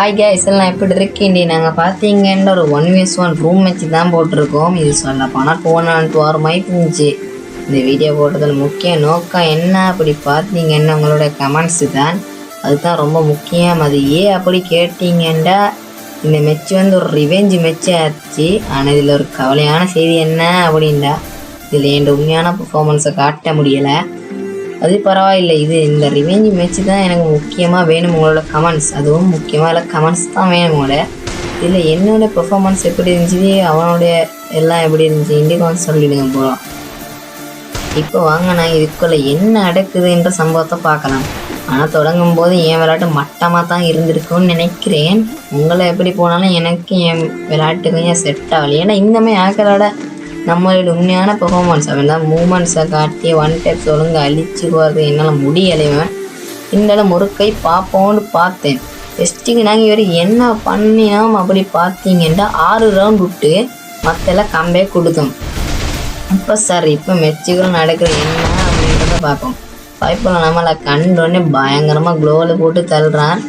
Hi guys எல்லாம் எப்படி இருக்கீண்டி நாங்கள் பார்த்தீங்கன்னா ஒரு ஒன் வீஸ் ஒன் ரூம் வச்சு தான் போட்டிருக்கோம். இது சொல்ல போனால் போனான்ட்டு வார மாதிரி இருந்துச்சு. இந்த வீடியோ போட்டதில் முக்கிய நோக்கம் என்ன? அப்படி பார்த்தீங்கன்னா உங்களோட கமெண்ட்ஸு தான். அதுதான் ரொம்ப முக்கியம். அது ஏன் அப்படி கேட்டீங்கன்னா இந்த மெச்சு வந்து ஒரு ரிவெஞ்சு மெச்சு ஆச்சு ஆனால் இதில் ஒரு கவலையான செய்தி என்ன அப்படின்டா இதில் என் உண்மையான பர்ஃபார்மன்ஸை காட்ட முடியலை. அது பரவாயில்லை. இது இந்த ரிவெஞ்ச் மேட்ச் தான் எனக்கு முக்கியமாக வேணும் உங்களோட கமெண்ட்ஸ் அதுவும் முக்கியமாக இல்லை கமெண்ட்ஸ் தான் வேணும் உங்களோட. இதில் என்னோட பெர்ஃபார்மன்ஸ் எப்படி இருந்துச்சு அவனுடைய எல்லாம் எப்படி இருந்துச்சு இண்டிகான் சொல்லிடுங்க போகலாம் இப்போ வாங்க நான் இதுக்குள்ளே என்ன அடக்குதுன்ற சம்பவத்தை பார்க்கலாம். ஆனால் தொடங்கும் போது என் விளையாட்டு மட்டமாக தான் இருந்திருக்கும்னு நினைக்கிறேன். உங்களை எப்படி போனாலும் எனக்கு என் விளையாட்டுக்கும் ஏன் செட் ஆகலை. ஏன்னா இந்தமாதிரி ஆக்களோட நம்மளோட உண்மையான பெர்ஃபார்மன்ஸ் அவன் தான் மூமெண்ட்ஸை காட்டி ஒன் டைப்ஸ் ஒழுங்கு அழிச்சு போகிறது என்னால் முடியலைவன் இருந்தாலும் ஒரு கை பார்ப்போம்னு பார்த்தேன். ஃபெஸ்ட்டுக்கு நாங்கள் இவர் என்ன பண்ணினோம் அப்படி பார்த்தீங்கன்னா ஆறு ரவுண்ட் விட்டு மற்றெல்லாம் கம்பே கொடுத்தோம். இப்போ சார் இப்போ மெச்சுகள் நடக்கிற என்ன அப்படின்றத பார்ப்போம். பைப்பில் நம்மளை கண்டோடனே பயங்கரமாக க்ளோவில் போட்டு தள்ளுறான்.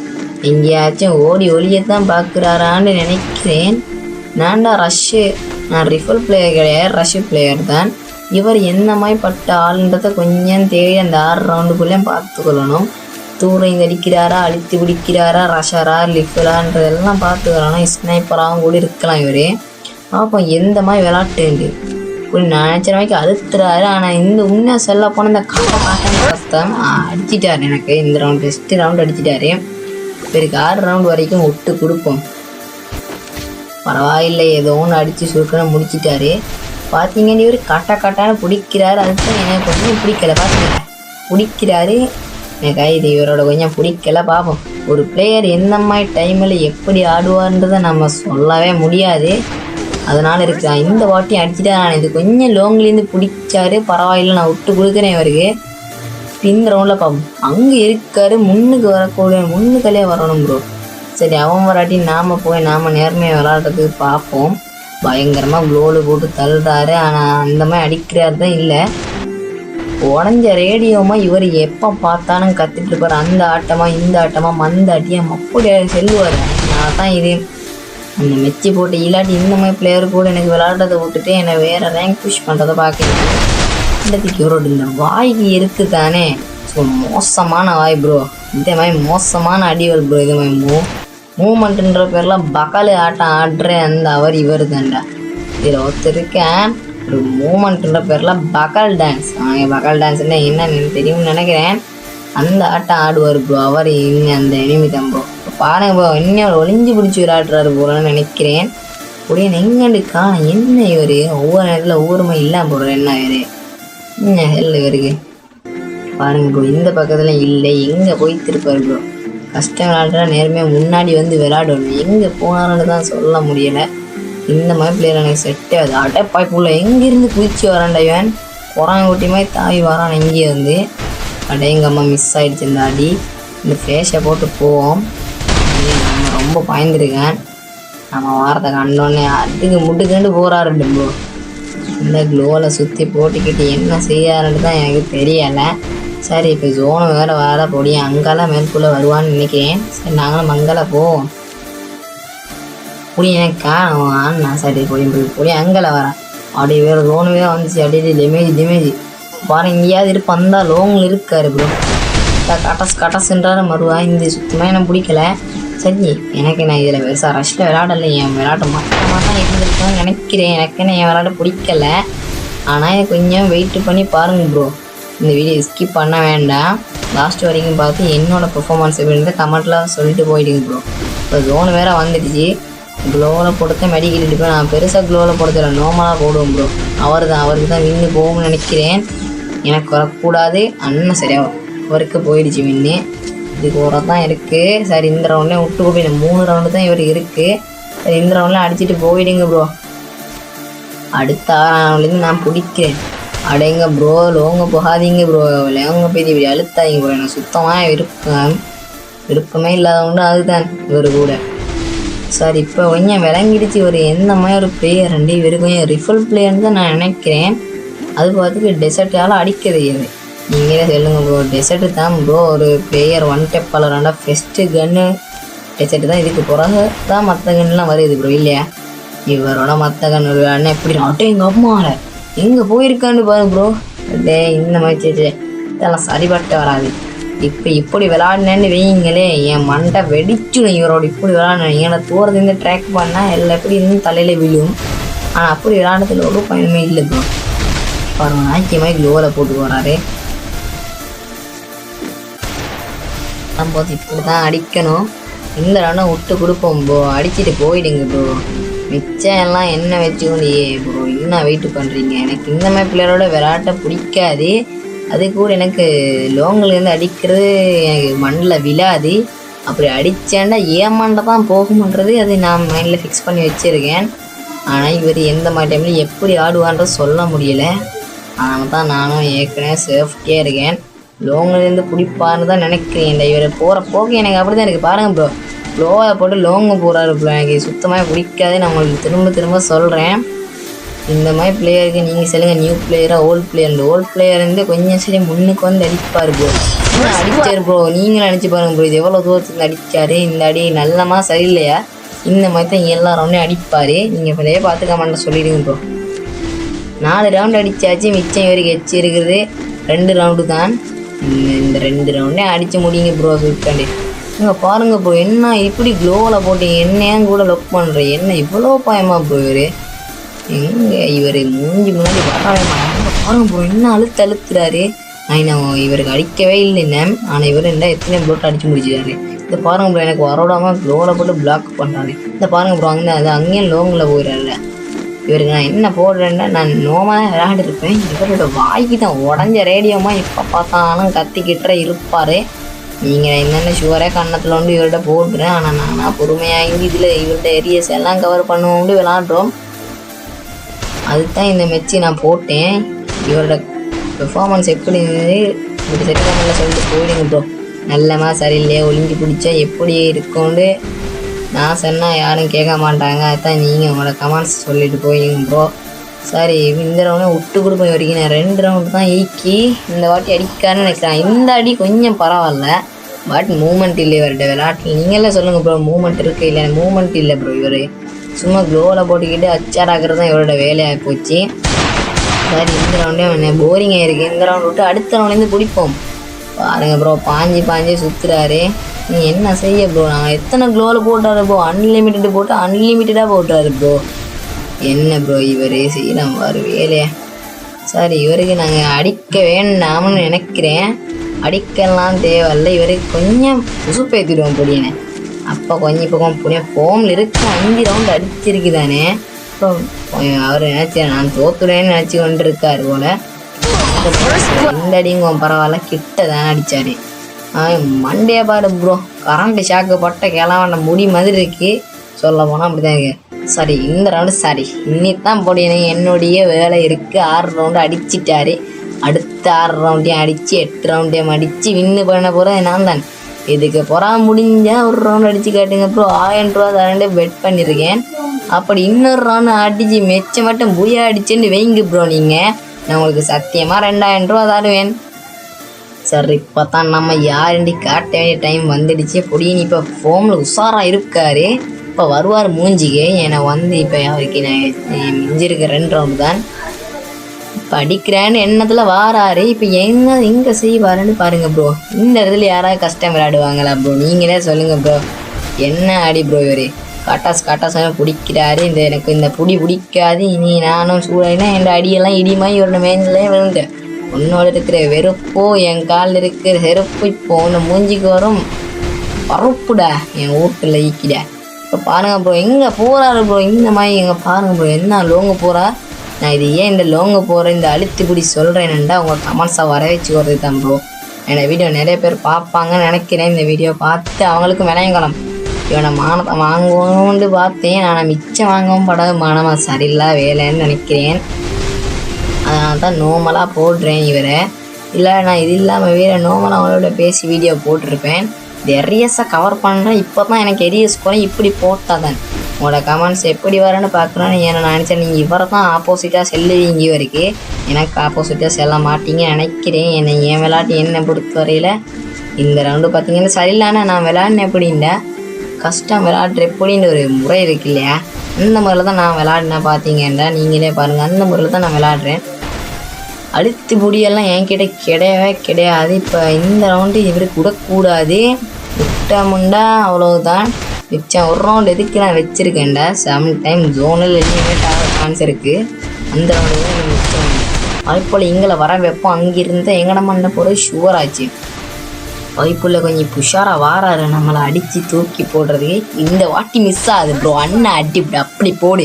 எங்கேயாச்சும் ஓடி ஒளியத்தான் பார்க்குறாரான்னு நினைக்கிறேன். நான்டா ரஷ்ஷு ரிஃபல் பிளேயர் கிடையாது. ரஷ்ய பிளேயர் தான். இவர் எந்த மாதிரி பட்ட ஆளுன்றதை கொஞ்சம் தேடி அந்த ஆறு ரவுண்டுக்குள்ளேயும் பார்த்துக்கொள்ளணும். தூரம் அடிக்கிறாரா அழித்து பிடிக்கிறாரா ரஷரா லிஃபலான்றதெல்லாம் பார்த்துக்கிறோம் ஸ்னைப்பராகவும் கூட இருக்கலாம் இவர். பார்ப்போம் எந்த மாதிரி விளாட்டுண்டு இப்படி நான் நினச்ச மாதிரி அழுத்துறாரு. ஆனால் இந்த உண்மையாக சொல்ல போன இந்த காட்டை காட்டன் கஷ்டம். அடிச்சிட்டாரு எனக்கு. இந்த ரவுண்ட் ஃபஸ்ட்டு ரவுண்ட் அடிச்சிட்டாரு. இவருக்கு ஆறு ரவுண்ட் வரைக்கும் விட்டு கொடுப்போம். பரவாயில்லை ஏதோ ஒன்று அடித்து சுருக்கணும் முடிச்சிட்டாரு. பார்த்தீங்கன்னா இவர் காட்டா காட்டான பிடிக்கிறாரு. அதுதான் எனக்கு கொஞ்சம் பிடிக்கல பார்த்தீங்க பிடிக்கிறாரு. எனக்கு இது இவரோட கொஞ்சம் பிடிக்கல பார்ப்போம் ஒரு பிளேயர் எந்த மாதிரி டைமில் எப்படி ஆடுவார்ன்றதை நம்ம சொல்லவே முடியாது. அதனால் இருக்கான் இந்த வாட்டியும் அடிச்சுட்டு நான் இது கொஞ்சம் லோங்லேருந்து பிடிச்சாரு. பரவாயில்ல நான் விட்டு கொடுக்குறேன் இவருக்கு. இந்த ரவுண்டில் பார்ப்போம் அங்கே இருக்காரு முன்னுக்கு வரக்கூடிய முன்னுக்கலே வரணும் ப்ரோ சரி அவன் வராட்டி நாம் போய் நாம் நேர்மையாக விளாட்றதுக்கு பார்ப்போம். பயங்கரமாக க்ளோலு போட்டு தள்ளுறாரு. ஆனால் அந்த மாதிரி அடிக்கிறாரு தான் இல்லை. உடஞ்ச ரேடியோமா இவர் எப்போ பார்த்தாலும் கத்திட்டு இருப்பார். அந்த ஆட்டமா இந்த ஆட்டமா மந்த அட்டியா அப்படி செல்லுவார். நான் தான் இது. அந்த மெச்சி போட்டு இல்லாட்டி இந்த மாதிரி பிளேயர் கூட எனக்கு விளையாடுறதை விட்டுட்டு என்னை வேற ரேங்க் புஷ் பண்ணுறதை பார்க்குறேன் இந்தத்துக்கு இவரோட இந்த வாய்க்கு இருக்கு தானே. ஸோ மோசமான வாய் ப்ரோ இதே மாதிரி மோசமான அடிவல் ப்ரோ இது மாதிரி மூமெண்ட்டுன்ற பேர்லாம் பக்காலு ஆட்டம் ஆடுற அந்த அவர் இவர் தான்டா இதில் ஒருத்தர் இருக்கேன் ஒரு மூமெண்ட்ன்ற பேரில் பகல் டான்ஸ். அவன் பகல் டான்ஸ்னா என்னன்னு தெரியும்னு நினைக்கிறேன். அந்த ஆட்டம் ஆடுவார் ப்ரோ அவர் இன்னும் அந்த எனிமி தம்போ ப்ரோ பாருங்க ப்ரோ இன்னும் ஒளிஞ்சு பிடிச்சி விளையாடுறாரு போலன்னு நினைக்கிறேன். அப்படியே எங்கண்டு காணும் என்ன இவர்? ஒவ்வொரு நேரத்தில் ஒவ்வொரு மாதிரி இல்லாம போடுற என்ன இவர்? என்ன ஹெல் இவருக்கு? பாருங்க ப்ரோ இந்த பக்கத்தில் இல்லை எங்கே போய் திருப்பார் ப்ரோ. கஷ்டம் விளையாடுறா நேர்மையாக முன்னாடி வந்து விளாடணும் எங்கே போனாருன்னு தான் சொல்ல முடியலை. இந்த மாதிரி பிளேயர் எனக்கு செட்டே ஆகுது. அடைப்பாய்ப்புள்ள எங்கேருந்து குதிச்சு வரான்டா இவன்? குரங்குட்டி மாதிரி தாவி வரான் இங்கே வந்து. அடையங்கம்மா மிஸ் ஆகிடுச்சு இந்த அடி. இந்த ஃபேஷை போட்டு போவோம். நம்ம ரொம்ப பயந்துருக்கேன். நம்ம வாரத்தை கண்டோன்னே அதுக்கு முட்டுக்கண்டு போகிறாரு ப்ரோ இந்த க்ளோவில் சுற்றி போட்டுக்கிட்டு என்ன செய்யாருன்னு தான் எனக்கு தெரியலை. சரி இப்போ ஜோனை வேறு வர பொடி அங்கெல்லாம் மேற்குள்ளே வருவான்னு நினைக்கிறேன். சரி நாங்களும் மங்கள போவோம். புடி எனக்கு காணும் சரி பொடி பொடி பொடி வரேன். அப்படி வேறு லோனு வந்துச்சு அப்படியே டெமேஜ் டெமேஜ் பாருங்க எங்கேயாவது இருப்ப அந்த லோங்கில் இருக்காரு ப்ரோ கட்டஸ் கட்டஸ்ன்றாரு மறுவா இந்த சுத்தமாக எனக்கு பிடிக்கல. சரி எனக்கு நான் இதில் பெருசாக ரஷ்ல விளையாடல என் விளையாட்டு மட்டமாக தான் இருந்திருக்குன்னு நினைக்கிறேன். எனக்கு என் விளையாட பிடிக்கல. ஆனால் எனக்கு கொஞ்சம் வெயிட் பண்ணி பாருங்க ப்ரோ இந்த வீடியோ ஸ்கிப் பண்ண வேண்டாம். லாஸ்ட் வரைக்கும் பார்த்து என்னோட பெர்ஃபார்மன்ஸ் எப்படின்றத கமெண்ட்டில் சொல்லிட்டு போயிடுங்க ப்ரோ இப்போ ஜோன் வேறு வந்துடுச்சு. க்ளோவில் போட்டு மெடிக்கல் எடுப்பேன் நான் பெருசாக க்ளோவில் போடுறதில்ல. நார்மலாக போடுவோம் ப்ரோ அவர் தான் அவருக்கு தான் வின்னு போகும்னு நினைக்கிறேன். எனக்கு வரக்கூடாது. அண்ணன் சரியாக ஒர்க்கு போயிடுச்சு வின்னு இதுக்கு உரம் தான் இருக்குது சரி இந்த ரவுண்ட்லேயும் விட்டு போய் மூணு ரவுண்டு தான் இவர் இருக்குது சரி இந்த ரவுண்டில் அடிச்சுட்டு போயிடுங்க ப்ரோ அடுத்த ஆறாவதுலேருந்து நான் பிடிக்கிறேன். அடைங்க ப்ரோ லோங்க போகாதீங்க ப்ரோ லோங்க போய் இப்படி அழுத்தாதீங்க ப்ரோ எனக்கு சுத்தமாக விருப்பம் விருப்பமே இல்லாதவங்க அதுதான் இவர் கூட. சார் இப்போ கொஞ்சம் விளங்கிடுச்சு ஒரு எந்த மாதிரி ஒரு பிளேயர் ரெண்டு இவர் கொஞ்சம் ரிஃபல் பிளேயர்னு தான் நான் நினைக்கிறேன். அது பார்த்துக்கு டெசர்ட்டால் அடிக்கிறது இது நீங்களே சொல்லுங்க ப்ரோ டெசர்ட்டு தான் ப்ரோ ஒரு பிளேயர் ஒன் டெப்பாளர் பலராண்டா ஃபஸ்ட்டு கன்னு வச்சுட்டு தான் இதுக்கு பிறகு தான் மற்ற கன்னுலாம் வருது ப்ரோ இல்லையா? இவரோட மற்ற கன்னு விளையாடுனா எப்படி அட்டே எங்கள் அம்மாவில் எங்கே போயிருக்கான்னு பாரு ப்ரோ அடே இந்த மாதிரி இதெல்லாம் சரிபட்டு வராது. இப்போ இப்படி விளாடினேன்னு வைங்களே என் மண்டை வெடிச்சிடும் இவரோட. இப்படி விளாடினேன் ஏன்னா தூரத்துலேருந்து ட்ராக் பண்ணால் எல்லாம் எப்படி இருந்து தலையில் விழும்? ஆனால் அப்படி விளாடுறதுல ஒரு பயனுமே இல்லை ப்ரோ பாருங்க நாய்க்கியமாக க்ளோவில் போட்டு வராரு நம்ம இப்படி தான் அடிக்கணும். இந்த ரன்னை விட்டு கொடுப்போம் ப்ரோ அடிச்சுட்டு போயிடுங்க ப்ரோ மிச்சம் எல்லாம் என்ன வச்சுக்கொண்டு ப்ரோ என்ன வெயிட் பண்ணுறீங்க எனக்கு இந்த மாதிரி பிள்ளையரோட விளையாட்ட பிடிக்காது. அது கூட எனக்கு லோங்கிலேருந்து அடிக்கிறது எனக்கு மண்ணில் விழாது. அப்படி அடித்தேன்டா ஏமாண்ட தான் போகும்ன்றது அது நான் மைண்டில் ஃபிக்ஸ் பண்ணி வச்சுருக்கேன். ஆனால் இவர் எந்த மாதிரி டைமில் எப்படி ஆடுவான்றது சொல்ல முடியல. அதனால தான் நானும் ஏற்கனவே சேஃப்டியாக இருக்கேன். லோங்கிலேருந்து பிடிப்பாருன்னு தான் நினைக்கிறேன். இந்த போகிற போக்கு எனக்கு அப்படி தான் இருக்குது பாருங்கள் ப்ரோ லோவை போட்டு லோங்க போகிறாரு ப்ரோ எனக்கு சுத்தமாக பிடிக்காது நான் உங்களுக்கு திரும்ப திரும்ப சொல்கிறேன் இந்த மாதிரி பிளேயருக்கு நீங்கள் சொல்லுங்கள் நியூ பிளேயரா ஓல்ட் பிளேயர் ஓல்ட் பிளேயர் கொஞ்சம் சரி முன்னுக்கு வந்து அடிப்பார் ப்ரோ அடிச்சார் ப்ரோ நீங்களும் அடிச்சு பாருங்க ப்ரோ இது எவ்வளோ தூரத்துக்கு அடிச்சாரு? இந்த அடி நல்லமா சரியில்லையா? இந்த மாதிரி தான் எல்லா ரவுண்டையும் அடிப்பார். நீங்கள் இப்போதே பார்த்து கமெண்ட்டில் சொல்லிடுங்க ப்ரோ நாலு ரவுண்ட் அடிச்சாச்சு. மிச்சம் வரைக்கும் எச்சு இருக்குது. ரெண்டு ரவுண்டு தான். இந்த- இந்த ரெண்டு ரவுண்டே அடிச்சு முடியுங்க ப்ரோ சுட்டாண்டி இங்கே பாருங்க ப்ரோ என்ன இப்படி க்ளோவில் போட்டீங்க என்னையும் கூட லொக் பண்ணுற என்ன இவ்வளோ பயமா ப்ரோ இவர்? எங்கே இவர்? மூஞ்சி முன்னாடி வரவே பாருங்க ப்ரோ என்ன அழுத்து அழுத்துறாரு? நான் இவருக்கு அடிக்கவே இல்லை ஆனால் இவர் என்ன எத்தனை ப்ளோட் அடிச்சு முடிச்சிட்டாரு. இந்த பாருங்க ப்ரோ எனக்கு வரோடாமல் க்ளோவில் போட்டு பிளாக் பண்ணுறாரு இந்த பாருங்க ப்ரோ அங்கே அது அங்கேயும் லோங்கில் போயிடல இவருக்கு நான் என்ன போடுறேன்னா நான் நோமாக தான் விளையாண்டுருப்பேன் இவரோட வாய்க்கு தான் உடஞ்ச ரேடியோமா இப்போ பார்த்தாலும் கத்திக்கிட்டே இருப்பார். நீங்கள் என்னென்ன ஷுவராக கன்னத்தில் வந்து இவர்கிட்ட போட்டுறேன் ஆனால் நான் நான் பொறுமையாக இதில் இவர்கிட்ட ஏரியஸ் எல்லாம் கவர் பண்ணுவோம்னு விளாட்றோம் அதுதான் இந்த மெச்சி நான் போட்டேன். இவரோட பெர்ஃபார்மன்ஸ் எப்படி இருந்தது? இப்படி செட் பண்ணல சொல்லிட்டு போயிடுங்க ப்ரோ நல்லமா சரியில்லையா? ஒளிஞ்சு பிடிச்சா எப்படி இருக்கும்னு நான் சொன்னால் யாரும் கேட்க மாட்டாங்க. அதுதான் நீங்கள் உங்களோட கமெண்ட்ஸ் சொல்லிட்டு போயிடுங்க ப்ரோ சாரி இந்த ரவுண்டை விட்டு கொடுப்பேன் வரைக்கும் நான் ரெண்டு ரவுண்டு தான் ஈக்கி இந்த வாட்டி அடிக்கான்னு நினைக்கிறேன். இந்த அடி கொஞ்சம் பரவாயில்ல. பட் மூமெண்ட் இல்லை இவர்கிட்ட விளையாட்டில். நீங்களே சொல்லுங்கள் ப்ரோ மூமெண்ட் இருக்குது இல்லை மூமெண்ட் இல்லை ப்ரோ இவர். சும்மா க்ளோவில் போட்டுக்கிட்டு அச்சார் ஆகிறது தான் இவரோட வேலையாக போச்சு. சார் இந்த ரவுண்டே என்ன போரிங் ஆகிருக்கு இந்த ரவுண்ட் விட்டு அடுத்த ரவுண்ட்லேருந்து பிடிப்போம். பாருங்க ப்ரோ பாஞ்சு பாஞ்சு சுற்றுறாரு நீ என்ன செய்ய ப்ரோ நாங்கள் எத்தனை க்ளோவில் போட்டாரு ப்ரோ அன்லிமிட்டட் போட்டு அன்லிமிட்டடாக போட்டாரு ப்ரோ என்ன ப்ரோ இவர் செய்யலாம் பாரு வேலையை சரி இவருக்கு நாங்கள் அடிக்க வேண்டாம்னு நினைக்கிறேன். அடிக்கலாம் தேவையில்ல. இவருக்கு கொஞ்சம் உசுப்பேற்றிடுவோம் பொடியனை. அப்போ கொஞ்சம் இப்போ புனிய ஃபோமில் இருக்க அஞ்சு ரவுண்ட் அடிச்சிருக்குதானே? அப்புறம் இப்போ அவர் நினச்சி நான் தோத்துடேன்னு நினச்சி கொண்டு இருக்கார் போல இந்த அடிங்க பரவாயில்ல. கிட்ட தானே அடிச்சாரு மண்டே பாரு ப்ரோ கரண்ட் ஷாக்கு பட்ட கிளவாண்ட முடி மாதிரி இருக்குது சொல்ல போனால் அப்படிதான் இருக்கு. சரி இந்த ரவுண்டு சரி. இன்னித்தான் போடியணும் என்னுடைய வேலை இருக்குது ஆறு ரவுண்டு அடிச்சிட்டாரு. அடுத்த ஆறு ரவுண்டையும் அடித்து எட்டு ரவுண்டையும் அடித்து வின்னு பண்ண போகிறேன் நான் தான். இதுக்கு புறா முடிஞ்சால் ஒரு ரவுண்ட் அடித்து காட்டுங்க ப்ரோ ஆயிரம் ரூபா தரண்டு பெட் பண்ணியிருக்கேன் அப்படி இன்னொரு ரவுண்டு அடித்து மெச்ச மட்டும் புயா அடிச்சுன்னு வைங்க ப்ரோ நீங்கள் நான் உங்களுக்கு சத்தியமாக ரெண்டாயிரம் ரூபா தருவேன். சரி இப்போ தான் நம்ம யாருண்டி காட்ட வேண்டிய டைம் வந்துடுச்சு. பொடியின் இப்போ ஃபோனில் உஷாராக இருக்காரு. இப்போ வருவார் மூஞ்சிக்கு. என்னை வந்து இப்போ அவருக்கு நான் மிஞ்சிருக்க ரெண்டு ரவுண்டு தான். படிக்கிறேன்னு எண்ணத்தில் வாராரு. இப்போ என்ன எங்கே செய்வாருன்னு பாருங்கள் ப்ரோ இந்த இடத்துல யாராவது கஷ்டம் விளையாடுவாங்களா ப்ரோ நீங்களே சொல்லுங்கள் ப்ரோ என்ன அடி ப்ரோ இவர்? கட்டாஸ் கட்டாசாக பிடிக்கிறாரு. இந்த எனக்கு இந்த புடி பிடிக்காது. இனி நானும் சூடாயினா என் அடியெல்லாம் இடிமாய் இவரோட மேஞ்சிலே விழுந்தேன் உன்னோட இருக்கிற வெறுப்போ என் காலில் இருக்கிற செருப்பு இப்போ ஒன்று மூஞ்சிக்கு வரும். பருப்புடா. என் வீட்டில் ஈக்கிட இப்போ பாருங்கள் ப்ரோ எங்கே போகிறாரு ப்ரோ இந்த மாதிரி எங்கே பாருங்கள் ப்ரோ என்ன லோங்க போகிறா நான் இது ஏன் இந்த லோங்க போகிற இந்த அழுத்து பிடி சொல்கிறேன்டா உங்கள் கமெண்ட்ஸை வர வச்சு தான் ப்ரோ என்னோட வீடியோ நிறைய பேர் பார்ப்பாங்கன்னு நினைக்கிறேன். இந்த வீடியோ பார்த்து அவங்களுக்கும் விளையங்கலாம் இவனை மானத்தை வாங்குவோம்னு பார்த்தேன். ஆனால் மிச்சம் வாங்கவும் படாத. மானமாக சரியில்லை வேலைன்னு நினைக்கிறேன். அதனால தான் நோமலாக போடுறேன் இவரை. இல்லை நான் இது இல்லாமல் வேறு நோமலாக அவங்களோட பேசி வீடியோ போட்டிருப்பேன். இது கவர் பண்ணுறேன் இப்போ தான் எனக்கு எரியஸ் போகிறேன் இப்படி போட்டால் தான் உங்களோட கமெண்ட்ஸ் எப்படி வரேன்னு பார்க்குறேன்னு ஏன்னா நினச்சேன். நீங்கள் இவரை தான் ஆப்போசிட்டாக செல்லுவீங்க வரைக்கும் எனக்கு ஆப்போசிட்டாக செல்ல மாட்டீங்கன்னு நினைக்கிறேன். என்னை என் விளையாட்டு என்னை பொறுத்த வரையில் இந்த ரவுண்டு பார்த்தீங்கன்னா சரியில்லைண்ணா நான் விளையாடினேன் எப்படின்னா கஷ்டம் விளையாடுற எப்படின்னு ஒரு முறை இருக்கு இல்லையா? அந்த முறையில் தான் நான் விளையாடினேன் பார்த்தீங்கன்னா நீங்களே பாருங்கள் அந்த முறையில் தான் நான் விளையாடுறேன். அழுத்து முடியெல்லாம் என்கிட்ட கிடையவே கிடையாது. இப்போ இந்த ரவுண்டு இவருக்கு விடக்கூடாது. விட்டா முண்டா அவ்வளோதான் மிச்சம் ஒரு ரவுண்ட் எதுக்கு நான் வச்சுருக்கேன்டா? செவன் டைம் ஜோனில் எலிமினேட் ஆக சான்ஸ் இருக்குது அந்த ரவுண்டு தான் எனக்கு மிச்சம் அதுபோல் எங்களை வர வைப்போம் அங்கிருந்து எங்கட மண்ணை போகிற ஷுவர் ஆச்சு. வாய்ப்புள்ள கொஞ்சம் புஷாராக வாராரு. நம்மளை அடித்து தூக்கி போடுறதுக்கு இந்த வாட்டி மிஸ் ஆகுது ப்ரோ அண்ணன் அடி அப்படி போடு.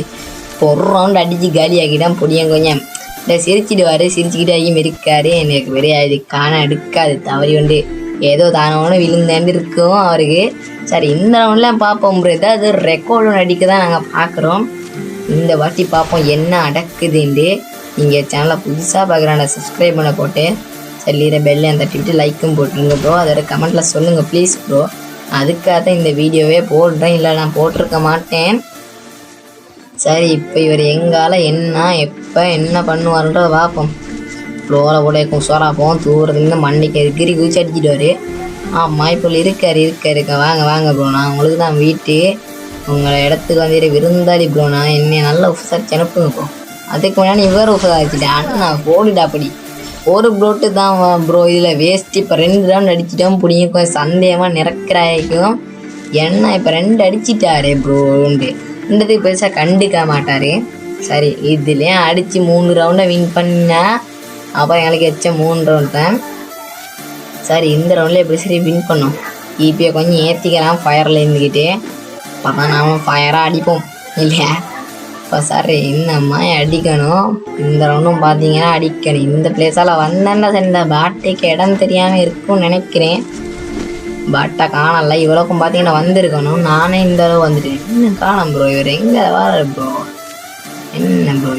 இப்போ ஒரு ரவுண்ட் அடித்து காலியாக்கிட்டான் பொடியன் கொஞ்சம். இந்த சிரிச்சிடுவார் சிரிச்சுக்கிட்டு ஐயும் இருக்காரு. எனக்கு வெறியா இது காண எடுக்காது. தவறி உண்டு ஏதோ தானவனும் விழுந்தேன்னு இருக்கும் அவருக்கு. சரி இந்த ரவுண்ட்லாம் பார்ப்போம் ப்ரோ. ஏதாவது ரெக்கார்டு ஒன்று அடிக்க தான் நாங்கள் பார்க்குறோம். இந்த வாட்டி பார்ப்போம் என்ன அடக்குதுன்ட்டு நீங்கள் சேனலை புதுசாக பார்க்குறாங்க சப்ஸ்கிரைப் பண்ண போட்டு சொல்லிடுற பெல்லையும் தட்டிவிட்டு லைக்கும் போட்டுருங்க ப்ரோ. அதோட கமெண்ட்டில் சொல்லுங்கள் ப்ளீஸ் ப்ரோ. அதுக்காக தான் இந்த வீடியோவே போடுறேன். இல்லை நான் போட்டிருக்க மாட்டேன். சரி இப்போ இவர் எங்கால என்ன இப்போ என்ன பண்ணுவார்ன்றத பார்ப்போம். ஃப்ளோவில் கூட இருக்கும் சோறா போவோம் தூரத்துலேருந்து மண்டைக்கு கிரி குதிச்சு அடிச்சிட்டு ஆமாம் இப்போ இருக்கார் இருக்கார் இருக்க வாங்க வாங்க ப்ரோ நான் உங்களுக்கு தான் வீட்டு உங்களை இடத்துக்கு வந்துட்டு விருந்தாளி ப்ரோ நான் என்னை நல்லா உசாரிச்சு அனுப்புங்க ப்ரோ அதுக்கு முன்னாடி இவர் உசாரிச்சிட்டேன். நான் போடுடா அப்படி. ஒரு ப்ரோட்டு தான் ப்ரோ இதில் வேஸ்ட்டு இப்போ ரெண்டு ரவுண்ட் அடிச்சிட்டோம் பிடிக்கும் கொஞ்சம் சந்தேகமாக நிறக்கிறாய்க்கும் என்ன இப்போ ரெண்டு அடிச்சிட்டாரு ப்ரோண்டு ரெண்டுத்துக்கு பெருசாக கண்டுக்க மாட்டார். சரி இதுலேயும் அடித்து மூணு ரவுண்டை வின் பண்ணா அப்புறம் எங்களுக்கு வச்ச மூணு ரவுண்ட் தான் சரி இந்த ரவுண்டில் எப்படி சரி வின் பண்ணோம்? இபியை கொஞ்சம் ஏற்றிக்கிறான் ஃபயரில் இருந்துக்கிட்டு அப்போ நாம் நாம ஃபயராக அடிப்போம் இல்லையா? இப்போ சார் என்னம்மா அடிக்கணும்? இந்த ரவுண்டும் பார்த்தீங்கன்னா அடிக்கணும். இந்த பிளேஸால் வந்தேன்னா சரி இந்த பாட்டைக்கு இடம் தெரியாமல் இருக்கும்னு நினைக்கிறேன். பாட்டை காணல இவ்வளோக்கும் பார்த்தீங்கன்னா வந்திருக்கணும். நானே இந்த அளவு வந்துட்டேன். இன்னும் காணும் ப்ரோ இவர் எங்கே வர ப்ரோ என்ன ப்ரோ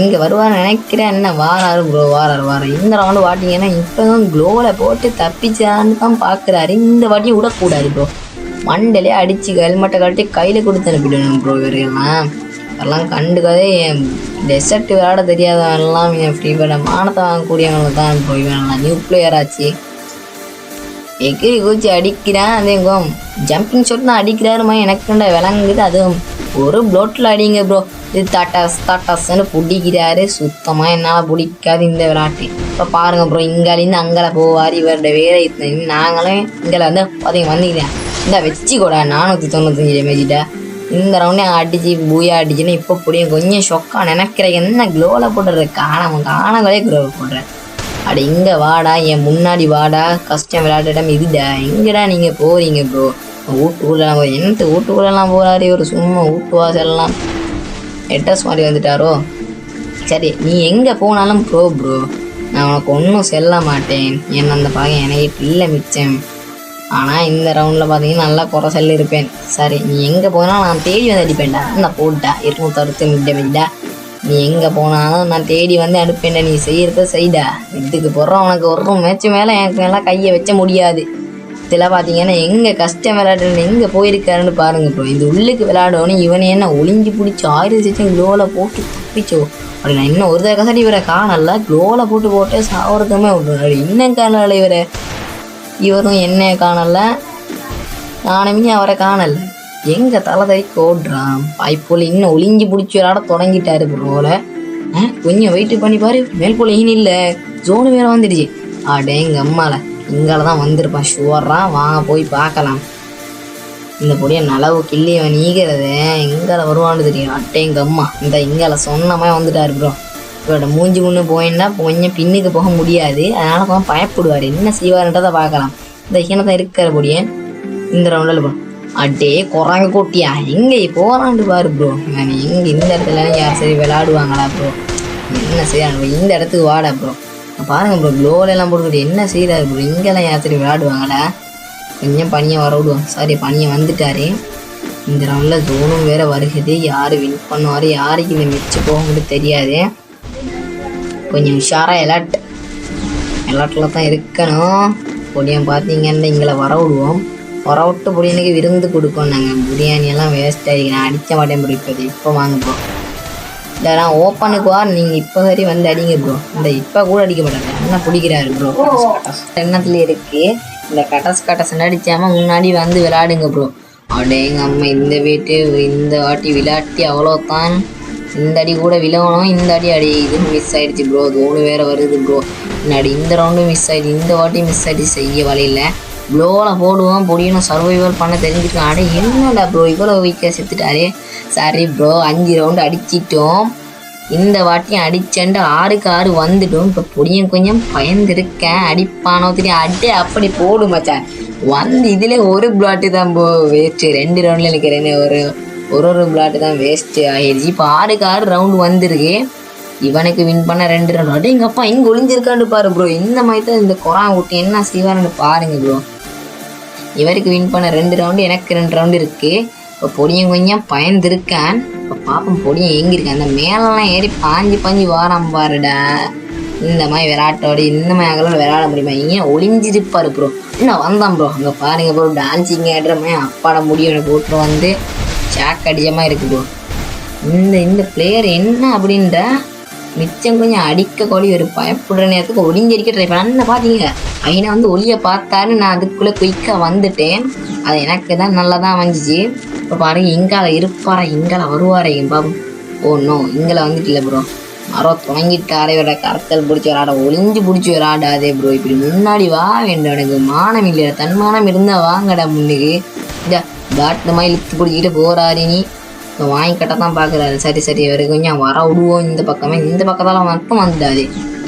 இங்கே வருவார் நினைக்கிறேன். என்ன வாராரு ப்ரோ வாராரு வாராரு. இந்த ரவுண்டு வாட்டிங்கன்னா இப்போ தான் க்ளோவில் போட்டு தப்பிச்சான்னு தான் பார்க்குறாரு இந்த வாட்டி விடக்கூடாது ப்ரோ மண்டலே அடித்து ஹெல்மெட்டை கழட்டி கையில் கொடுத்து அனுப்பிடணும் ப்ரோ இவரெல்லாம் அதெல்லாம் கண்டுக்காதே. என் டெசர்ட் விளையாட தெரியாதவன்லாம் என் ஃப்ரீ ஃபயர் மானத்தை வாங்கக்கூடியவங்க தான் ப்ரோ இவன். நியூ பிளேயர் ஆச்சு. எகிரி குச்சி அடிக்கிறான். அதே ஜம்பிங் ஷாட் தான் அடிக்கிறாருமா? எனக்கு விளங்குது. அதுவும் ஒரு ப்ளோட்டில் அடிங்க ப்ரோ இது தட்டாஸ் தட்டாஸ்ன்னு பிடிக்கிறாரு. சுத்தமாக என்னால் பிடிக்காது இந்த விளையாட்டு. இப்போ பாருங்க ப்ரோ இங்காலேருந்து அங்கே போவார். இவருடைய வேலை நாங்களும் இங்கே வந்து பார்த்தீங்க வந்துக்கிறேன் இந்த வச்சு கூட நானூற்றி தொண்ணூத்தஞ்சு டேமேஜிட்ட இந்த ரவுண்டே அடிச்சு பூயா அடிச்சுன்னு இப்போ புரியும் கொஞ்சம் ஷொக்காக நினைக்கிறேன். என்ன க்ளோவில் போடுறது காணாம காணங்களே க்ளோ போடுறேன் அப்படி இங்கே வாடா என் முன்னாடி வாடா. கஷ்டம் விளையாட்டு இடம் இதுடா எங்கடா நீங்கள் போகிறீங்க ப்ரோ வீட்டுக்குள்ளெல்லாம் நம்ம எந்த வீட்டுக்குள்ளெல்லாம் போகிறாரு ஒரு சும்மா வீட்டு வாசல்லாம். அட்ரஸ் மாதிரி வந்துட்டாரோ? சரி நீ எங்கே போனாலும் ப்ரோ ப்ரோ நான் உனக்கு ஒன்றும் செல்ல மாட்டேன். ஏன்னா அந்த பையன் எனக்கு இல்லை மிச்சம். ஆனால் இந்த ரவுண்டில் பார்த்தீங்கன்னா நல்லா குறை செல்ல இருப்பேன் சரி நீ எங்கே போனாலும் நான் தேடி வந்து அடிப்பேன்டா. நான் போட்டா. தடுத்து அறுபத்தி மிட்டா நீ எங்கே போனாலும் நான் தேடி வந்து அனுப்பேன்டா நீ செய்யறத செய்டா. இதுக்கு போடுறோம் உனக்கு ஒரு மேட்ச் மேலே எனக்கு மேலே கையை வச்ச முடியாது. இதில் பார்த்தீங்கன்னா எங்கே கஷ்டம் விளையாடுறது எங்கே போயிருக்காருன்னு பாருங்க ப்ரோ இது உள்ளுக்கு விளையாடணும் இவனை என்ன ஒளிஞ்சு பிடிச்சி ஆயிரத்தி சிச்சம் க்ளோவில் போட்டு தப்பிச்சோ. அப்படி நான் இன்னும் ஒரு தடவை கசாடி இவரை காணல. க்ளோவில் போட்டு போட்டு சாவரத்துமே விட்டுறாரு இன்னும் காணல இவரை. இவரும் என்ன காணல. நானுமே அவரை காணல. எங்கே தலை தறிக்கு ஓடுறான் போல் இன்னும் ஒளிஞ்சு பிடிச்சி விளையாட தொடங்கிட்டாரு போல கொஞ்சம் வெயிட் பண்ணி பாரு. மேல் போல ஈன் இல்லை. ஜோனு வேற வந்துடுச்சு. அடே எங்கள் அம்மால இங்கால தான் வந்திருப்பான். ஷுவராக வாங்க போய் பார்க்கலாம். இந்த பொடியை நலவு கிள்ளி அவன் இங்கால எங்கால வருவான்னு தெரியும். அட்டே எங்க அம்மா இந்த இங்கால சொன்னமே வந்துட்டாரு ப்ரோ இவரோட மூஞ்சி முன்னு போயின்னா கொஞ்சம் பின்னுக்கு போக முடியாது. அதனால கொஞ்சம் பயப்படுவார். என்ன செய்வாருன்றதை பார்க்கலாம். இந்த ஹீனத்தை இருக்கிற பொடியே இந்த ரவுண்டில் ப்ரோ அட்டே குரங்க கொட்டியா? எங்கே போகிறான்னு பாரு ப்ரோ நான் எங்கே இந்த இடத்துல யார் சரி விளையாடுவாங்களா ப்ரோ என்ன செய்யறாங்க இந்த இடத்துக்கு வாடா ப்ரோ பாருங்க ப்ரோ க்ளோவில் எல்லாம் போட்டுக்கிட்டு என்ன செய்கிறாரு ப்ரோ இங்கெல்லாம் யார் சரி விளையாடுவாங்களா கொஞ்சம் பனியை வர விடுவோம். சாரி பனியை வந்துட்டாரு. இந்த ரவுண்டில் ஜோனும் வேற வருகிறது. யார் வின் பண்ணுவார் யாருக்கு இந்த மிச்சு போகும்னு தெரியாது. கொஞ்சம் உஷாராக எலாட் எலாட்டில் தான் இருக்கணும். பொடியன் பார்த்தீங்கன்னா இங்கே வர விடுவோம். வர விட்டு பொடியனுக்கு விருந்து கொடுக்கணும் நாங்கள் பிரியாணியெல்லாம் வேஸ்ட் ஆகிருக்கு. நான் அடிக்க மாட்டேன் பிடிப்பது இப்போ வாங்குவோம் இல்லை நான் ஓப்பனுக்கு வா நீங்கள் இப்போ சரி வந்து அடிங்க ப்ரோ இந்த இப்போ கூட அடிக்க மாட்டாங்க. என்ன பிடிக்கிறாரு ப்ரோ எண்ணத்துல இருக்கு. இந்த கட்டஸ் கட்டஸ் அடிச்சாம முன்னாடி வந்து விளையாடுங்க ப்ரோ அப்படியே எங்கள் அம்மா இந்த வீட்டு இந்த வாட்டி விளையாட்டி அவ்வளோதான் இந்த அடி கூட விழவணும் இந்த அடி அடி. இது மிஸ் ஆயிடுச்சு ப்ரோ தோனு வேற வருது ப்ரோ முன்னாடி இந்த ரவுண்டும் மிஸ் ஆயிடுச்சு இந்த வாட்டி மிஸ் ஆயிடுச்சு செய்ய வழியில் ப்ளோவில் போடுவோம் பொடியணும் சர்வைவல் பண்ண தெரிஞ்சுக்கலாம் அடே என்னடா ப்ரோ இவ்வளோ வீக்காக செத்துட்டாரு சரி ப்ரோ அஞ்சு ரவுண்டு அடிச்சிட்டோம். இந்த வாட்டியும் அடிச்சேன்ட்டு ஆறுக்கு ஆறு வந்துட்டோம் இப்போ பொடியும் கொஞ்சம் பயந்துருக்கேன். அடிப்பானோ தெரியும் அடி அப்படி போடு மச்சான் வந்து இதில் ஒரு பிளாட்டு தான் போ வேஸ்ட்டு ரெண்டு ரவுண்டில் எனக்கு ரெண்டு ஒரு ஒரு ஒரு பிளாட்டு தான் வேஸ்ட்டு ஆகிடுச்சு. இப்போ ஆறுக்கு ஆறு ரவுண்டு வந்திருக்கு. இவனுக்கு வின் பண்ண ரெண்டு ரவுண்ட் அடே எங்கள் அப்பா இங்கே ஒளிஞ்சிருக்கான்னு பாரு ப்ரோ இந்த மாதிரி தான் இந்த குரான் விட்டு என்ன செய்வாருன்னு பாருங்க ப்ரோ இவருக்கு வின் பண்ண ரெண்டு ரவுண்டு எனக்கு ரெண்டு ரவுண்டு இருக்குது இப்போ பொடியும் கொஞ்சம் பயந்துருக்கான். இப்போ பாப்போம் பொடியும் எங்க அந்த மேலெல்லாம் ஏறி பாஞ்சு பாஞ்சு வாராம் பாருடா. இந்த மாதிரி விளையாட்டோட இந்த மாதிரி அகலாம் விளையாட முடியுமா? ஏன் ஒளிஞ்சிருப்பாரு ப்ரோ இன்னும் வந்தான் ப்ரோ அங்கே பாருங்க ப்ரோ டான்ஸிங் ஆடுற மாதிரி அப்பாட முடியும் போட்டு வந்து சாக் அடிச்ச மாதிரி ப்ரோ இந்த இந்த பிளேயர் என்ன அப்படின்ற? மிச்சம் கொஞ்சம் அடிக்க கொடி ஒரு பயப்படுற நேரத்துக்கு ஒளிஞ்சடிக்க ட்ரை பண்ண பார்த்தீங்க ஐயனை வந்து ஒளியை பார்த்தாரு. நான் அதுக்குள்ளே குயிக்காக வந்துட்டேன். அது எனக்கு தான் நல்லா தான் வந்துச்சு இப்போ பாருங்க இங்கால இருப்பாரா? இங்கால வருவாரா என் பாபு? ஓ நோ இங்கே வந்துட்டு இல்லை ப்ரோ மரம் தொடங்கிட்டாரே விட கரத்தல் பிடிச்சி விளாட ஒளிஞ்சு பிடிச்சி விளாடாதே ப்ரோ இப்படி முன்னாடி வா வேண்டும். எனக்கு மானம் இல்லையா தன்மானம் இருந்தால் வாங்கடா முன்னுக்கு. இந்த பாட்டில் மாதிரி இழுத்து பிடிச்சிக்கிட்டு போறாரு நீ இப்போ வாங்கி கட்ட தான் பார்க்குறாரு சரி சரி வரைக்கும் கொஞ்சம் வர விடுவோம். இந்த பக்கமே இந்த பக்கத்தால் மட்டும் வந்துட்டாரு.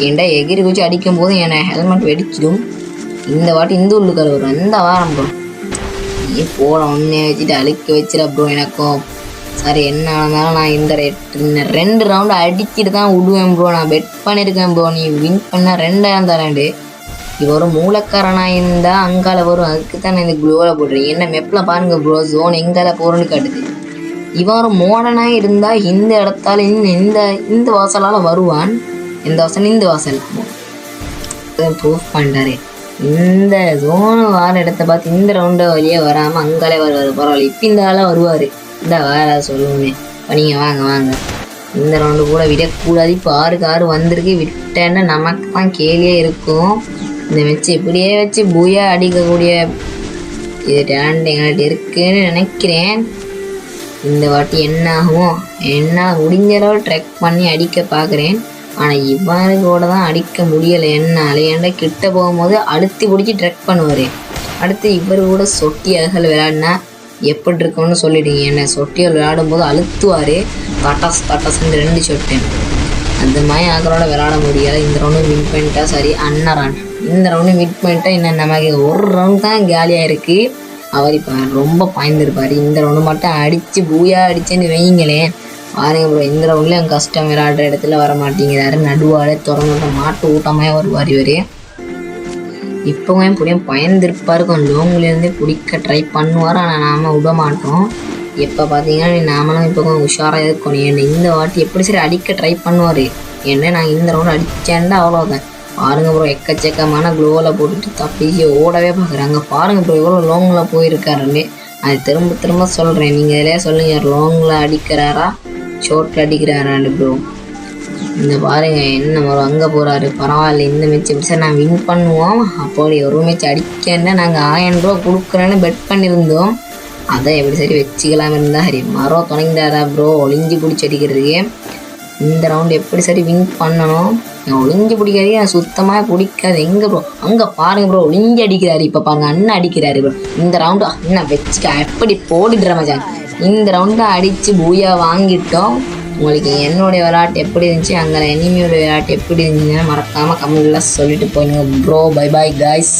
ஏன்டா எகிரி குச்சி அடிக்கும் போது என்னை ஹெல்மெட் வெடிச்சிடும்? இந்த வாட்டி இந்த உள்ளுக்கார் வரும் இந்த வாரம் ப்ரோ நீ போட ஒன்னே வச்சுட்டு அழுக்க வச்சிட ப்ரோ எனக்கும். சரி என்ன ஆனாலும் நான் இந்த ரேட் இந்த ரெண்டு ரவுண்டு அடிச்சுட்டு தான் விடுவேன் ப்ரோ நான் பெட் பண்ணியிருக்கேன் ப்ரோ நீ வின் பண்ண ரெண்டாயிரம் தரேன்டு இவர் மூலக்காரனா இருந்தால் அங்கால வரும். அதுக்கு தான் நான் இந்த க்ளோவில் போடுறேன். என்ன மெப்பில் பாருங்க ப்ரோ ஜோன் எங்கால போகிறோன்னு காட்டுது. இவர் மோடனாக இருந்தால் இந்த இடத்தால் இந்த இந்த இந்த வருவான். இந்த வாசல் இந்த வாசல். ப்ரூஃப் பண்ணுறாரு இந்த ஜோனு வார இடத்த பார்த்து இந்த ரவுண்டை வழியே வராமல் அங்காலே வருவார். பரவாயில்ல இப்போ இந்த ஆளாக வருவார். இந்த வேற சொல்லுவோமே. இப்போ நீங்கள் வாங்க வாங்க. இந்த ரவுண்டு கூட விடக்கூடாது. இப்போ ஆறுக்கு ஆறு வந்திருக்கு. விட்டேன்னு நமக்கு தான் கேலியே இருக்கும். இந்த வச்சு இப்படியே வச்சு பூயா அடிக்கக்கூடிய இது டேலண்ட் எங்கள்கிட்ட இருக்குன்னு நினைக்கிறேன். இந்த வாட்டி என்ன ஆகும்? என்ன முடிஞ்ச அளவு ட்ரெக் பண்ணி அடிக்க பார்க்குறேன் ஆனால் இவ்வாறு கூட தான் அடிக்க முடியலை. என்னால் ஏன்டா கிட்ட போகும்போது அழுத்தி பிடிச்சி ட்ரெக் பண்ணுவார். அடுத்து இவர் கூட சொட்டி அகல் விளையாடினா எப்படி இருக்கும்னு சொல்லிடுங்க. என்னை சொட்டியல் விளையாடும்போது அழுத்துவார். தட்டாஸ் தட்டாஸ்ன்னு ரெண்டு சொட்டேன் அந்த மாதிரி அகலோட விளையாட முடியலை. இந்த ரவுண்டு வின் பண்ணிட்டா சரி அண்ணன் ரன் இந்த ரவுண்டு வின் பண்ணிட்டா என்ன நமக்கு ஒரு ரவுண்ட் தான் காலியாக இருக்குது அவர் இப்போ ரொம்ப பயந்துருப்பார். இந்த ரவுண்டு மட்டும் அடித்து பூயா அடிச்சேன்னு வைங்களேன் பாருங்க ப்ரோ இந்த ரவுண்ட்லேயும் கஷ்டம் விளையாடுற இடத்துல வர மாட்டேங்கிறாரு. நடுவாலே திறந்து மாட்டு ஊட்டமாக வருவார் இவர். இப்போவும் புரியும் பயந்துருப்பார். கொஞ்சம் லோங்லேருந்தே பிடிக்க ட்ரை பண்ணுவார். ஆனால் நாம் விட மாட்டோம். எப்போ பார்த்தீங்கன்னா நாமளும் இப்போ கொஞ்சம் உஷாராக இருக்கணும். என்ன இந்த வாட்டி எப்படி சரி அடிக்க ட்ரை பண்ணுவார். ஏன்னா நான் இந்த ரவுண்ட் அடித்தேன்டா அவ்வளோதான் பாருங்க ப்ரோ எக்கச்சக்கமான க்ளோவில் போட்டுட்டு தப்பிச்சு ஓடவே பார்க்குறாங்க. பாருங்க ப்ரோ எவ்வளோ லாங்கில் போயிருக்காருன்னு. அது திரும்ப திரும்ப சொல்கிறேன் நீங்கள் இதிலே சொல்லுங்கள் லாங்கில் அடிக்கிறாரா ஷோர்ட்டில் அடிக்கிறாரான்னு ப்ரோ இந்த பாருங்க என்ன வரும் அங்கே போகிறாரு பரவாயில்ல இந்த மேட்ச் எப்படி சார் நான் வின் பண்ணுவோம்? அப்போது ஒரு மேட்ச் அடிக்கன்னா நாங்கள் ஆயிரம் ரூபா கொடுக்குறேன்னு பெட் பண்ணியிருந்தோம் அதை எப்படி சரி வச்சுக்கலாம் இருந்தால் சரி மரம் தொடங்கிட்டாரா ப்ரோ ஒளிஞ்சு பிடிச்சி அடிக்கிறதுக்கு. இந்த ரவுண்டு எப்படி சரி வின் பண்ணணும்? நான் ஒளிஞ்சு பிடிக்காதே நான் சுத்தமாக பிடிக்காது. எங்கே ப்ரோ அங்கே பாருங்க ப்ரோ ஒளிஞ்சு அடிக்கிறாரு. இப்போ பாருங்க அண்ணன் அடிக்கிறாரு ப்ரோ. இந்த ரவுண்டு அண்ணன் வச்சுக்க எப்படி போடுற மச்சான். இந்த ரவுண்டை அடித்து பூயா வாங்கிட்டோம். உங்களுக்கு என்னுடைய விளையாட்டு எப்படி இருந்துச்சு அங்கே எனிமியோட விளையாட்டு எப்படி இருந்துச்சுன்னு மறக்காமல் கமெண்ட்ல சொல்லிட்டு போயிடுங்க ப்ரோ. Bye bye guys